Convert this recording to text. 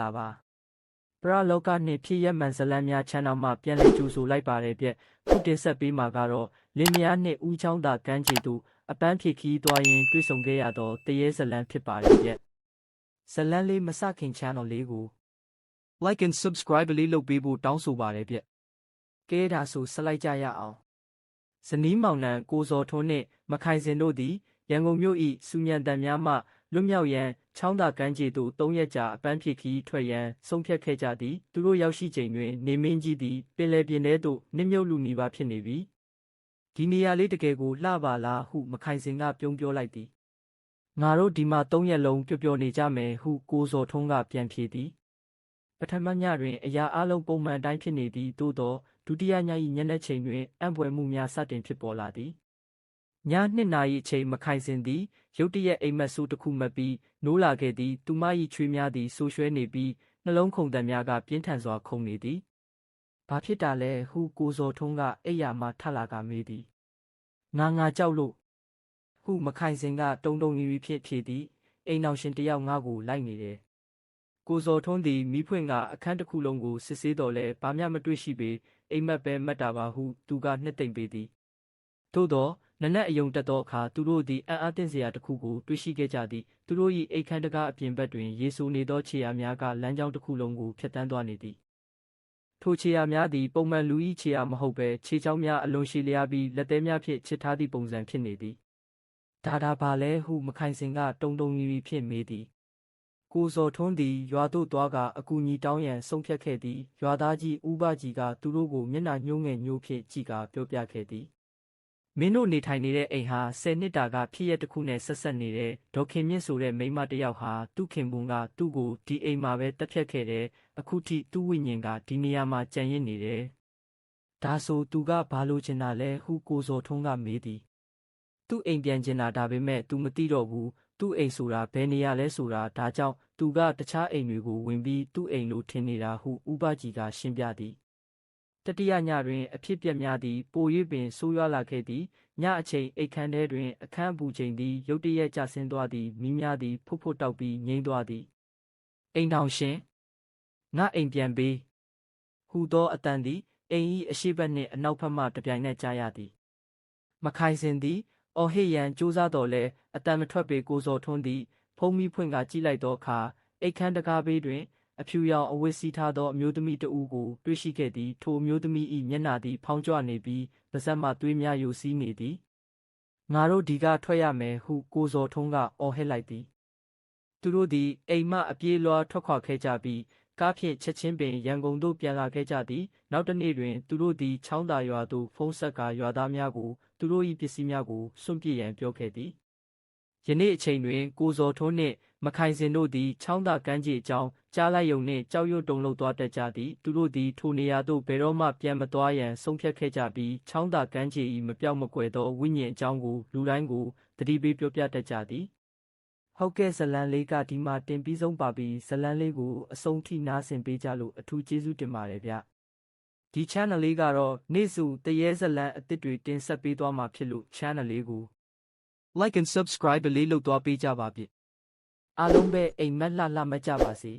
လာပါပရလောကနှင့်ဖြစ်ရက်မှန်ဇလံများချမ်းတော်မှပြန်လည်ကြိုဆိုလိုက်ပါတယ်ပြခုတင်ဆက်ပေးမှာကတော့လင်းမယားနှင့်ဦးချောင်းသာကမ်းခြေသို့အပန်းဖြေခီးသွားရင်တွေ့ဆုံခဲ့ရသောတရေဇလံဖြစ်ပါတယ်ပြဇလံလေးမစခင်ချမ်းတော်လေးကို like and subscribe လေးလုပ်ပေးဖို့တောင်းဆိုပါတယ်ပြကဲဒါဆိုဆက်လိုက်ကြရအောင်ဇနီးမောင်နှံကိုစော်ထွန်းနှင့်မခိုင်စင်တို့သည်ရန်ကုန်မြို့၏စုညံတန်များမှ လွတ်မြောက်ရန်ချောင်းသာကမ်းခြေသို့၃ရက်ကြာအပန်းဖြေခီးထွက်ရန်ဆုံးဖြတ်ခဲ့ကြသည်သူတို့ရောက်ရှိချိန်တွင် နေမင်းကြီးသည်ပင်လယ်ပြင်ထဲသို့နစ်မြုပ်လူနေပါဖြစ်နေပြီဒီနေရာလေးတကယ်ကိုလှပါလားဟုမခိုင်စင်ကပြုံးပြောလိုက်သည်ငါတို့ဒီမှာ၃ရက်လုံးပျော်ပျော်နေကြမယ်ဟုကိုစော်ထွန်းကပြန်ဖြေသည်ပထမညတွင်အရာအလုံးပုံမှန်တိုင်းဖြစ်နေသည်သို့သောဒုတိယည၏ညနေချိန်တွင်အံ့ဖွယ်မှုများစတင်ဖြစ်ပေါ်လာသည် ညနှစ်နာရီအချိန်မခိုင်စင်သည်ရုတ်တရက်အိမ်မက်ဆိုးတစ်ခုမှတ်ပြီးနိုးလာခဲ့သည်သူမ၏ချွေးများသည်ဆိုးရွှဲနေပြီးနှလုံးခုန်တံများကပြင်းထန်စွာခုန်နေသည်ဘာဖြစ်တာလဲဟုကိုစော်ထုံးကအိယာမှထလာကမေးသည်ငါငါကြောက်လို့ဟုမခိုင်စင်ကတုံတုံရီရီဖြစ်ဖြေသည်အိမ်အောင်ရှင်တယောက်ငါ့ကိုလိုက်နေတယ်ကိုစော်ထွန်းသည်မိဖွင့်ကအခန်းတစ်ခုလုံးကိုစစ်ဆေးတော်လဲဘာမျှမတွေ့ရှိပေအိမ်မက်ပဲမှတ်တာပါဟုသူကနှစ်သိမ့်ပေသည်သို့သော နနက်အယုံတက်သောအခါသူတို့သည်အံ့အားသင့်စရာတစ်ခုကိုတွေ့ရှိခဲ့ကြသည်သူတို့၏အိတ်ခမ်းတကားအပြင်ဘက်တွင်ရေဆိုနေသောခြေရာများကလမ်းကြောင်းတစ်ခုလုံးကိုဖျက်ဆီးသွားနေသည်ထိုခြေရာများသည်ပုံမှန်လူ၏ခြေရာမဟုတ်ဘဲခြေချောင်းများအလွန်ရှည်လျားပြီးလက်သေးများဖြင့်ချစ်ထားသည့်ပုံစံဖြစ်နေသည်ဒါဒါပါလဲဟုမခိုင်စင်ကတုံတုံရီရီဖြင့်မေးသည်ကိုစော်ထွန်းသည်ရွာသို့သွားကအကူညီတောင်းရန်ဆုံးဖြတ်ခဲ့သည်ရွာသားကြီးဦးဘကြီးကသူတို့ကိုမျက်နှာညှိုးငယ်ညှိုးဖြင့်ကြည့်ကာပြောပြခဲ့သည် မင်းတို့နေထိုင်နေတဲ့အိမ်ဟာဆယ်နှစ်တာကဖြစ်ရက်တစ်ခုနဲ့ဆက်ဆက်နေတဲ့ဒေါခင်မြင့်ဆိုတဲ့မိန်းမတစ်ယောက်ဟာသူ့ခင်ပွန်းကသူ့ကိုဒီအိမ်မှာပဲတက်ဖြတ်ခဲ့တယ်အခုထိသူ့ဝိညာဉ်ကဒီနေရာမှာကြံရစ်နေတယ်ဒါဆိုသူကဘာလို့ချင်တာလဲဟုကိုစော်ထွန်းကမေးသည်သူ့အိမ်ပြန်ကျင်တာဒါပေမဲ့ तू မသိတော့ဘူးသူ့အိမ်ဆိုတာဘယ်နေရာလဲဆိုတာဒါကြောင့်သူကတခြားအိမ်တွေကိုဝင်ပြီးသူ့အိမ်လို့ထင်နေတာဟုဥပကြီးကရှင်းပြသည် တတိယညတွင် အဖြစ်ပြက်များသည်ပို၍ပင်ဆိုးရွားလာခဲ့သည်ညအချိန်အိတ်ခမ်းထဲတွင် အခန်းအပူချိန်သည်ရုတ်တရက်ကျဆင်းသွားသည်မိများသည်ဖုတ်ဖုတ်တောက်ပြီးငိမ့်သွားသည်အိမ်ထောင်ရှင်ငါအိမ်ပြန်ပေးဟူသောအတန်သည်အိမ်၏အရှိတ်ဘက်နှင့်အနောက်ဘက်မှတပြိုင်နက်ကြားရသည်မခိုင်စင်သည်အော်ဟစ်ရန်ကြိုးစားတော်လဲအတန်မထွက်ပေကိုစော်ထွန်းသည် ဖုံးမီဖွင့်ကကြည့်လိုက်သောအခါအိတ်ခမ်းတကားဘေးတွင် အဖြူရောင်အဝတ်စည်းထားသောအမျိုးသမီးတဦးကိုတွေ့ရှိခဲ့သည်ထိုအမျိုးသမီး၏မျက်နှာသည်ဖောင်းကြွနေပြီးပါးစပ်မှသွေးများယိုစီးနေသည်ငါတို့ဒီကထွက်ရမယ်ဟုကိုစော်ထွန်းကအော်ဟစ်လိုက်သည်သူတို့သည်အိမ်မှအပြေးလွှားထွက်ခွာခဲ့ကြပြီးကားဖြင့်ချက်ချင်းပင်ရန်ကုန်သို့ပြန်လာခဲ့ကြသည်နောက်တစ်နေ့တွင်သူတို့သည်ချောင်းသာရွာသို့ဖုံးဆက်ကာရွာသားများကိုသူတို့၏ပစ္စည်းများကိုစွန့်ပစ်ရန်ပြောခဲ့သည် ယနေ့အချိန်တွင် ကိုစော်ထွန်းနှင့် မခိုင်စင်တို့သည် ချောင်းသာကမ်းခြေအကြောင်း ကြားလိုက်ယုံနှင့် ကြောက်ရွံ့တုန်လှုပ်သွားတတ်ကြသည် သူတို့သည် ထိုနေရာသို့ ဘယ်တော့မှ ပြန်မသွားရန် ဆုံးဖြတ်ခဲ့ကြပြီး ချောင်းသာကမ်းခြေ၏မပြောက်မကွယ်သော ဝိညာဉ်အကြောင်းကို လူတိုင်းကိုတတိပေးပြောပြတတ်ကြသည် ဟုတ်ကဲ့ဇလန်လေးက ဒီမှာတင်ပြီးဆုံးပါပြီဇလန်လေးကို အဆုံးထိ နားဆင်ပေးကြလို့ အထူးကျေးဇူးတင်ပါတယ်ဗျ ဒီ channel လေးကတော့ နေ့စုတရေဇလန်အသစ်တွေ တင်ဆက်ပေးသွားမှာဖြစ်လို့ channel လေးကို like and subscribe လေးလုပ်သွားပေးကြပါဗျအားလုံးပဲအိမ်မက်လှလှမကြပါစေ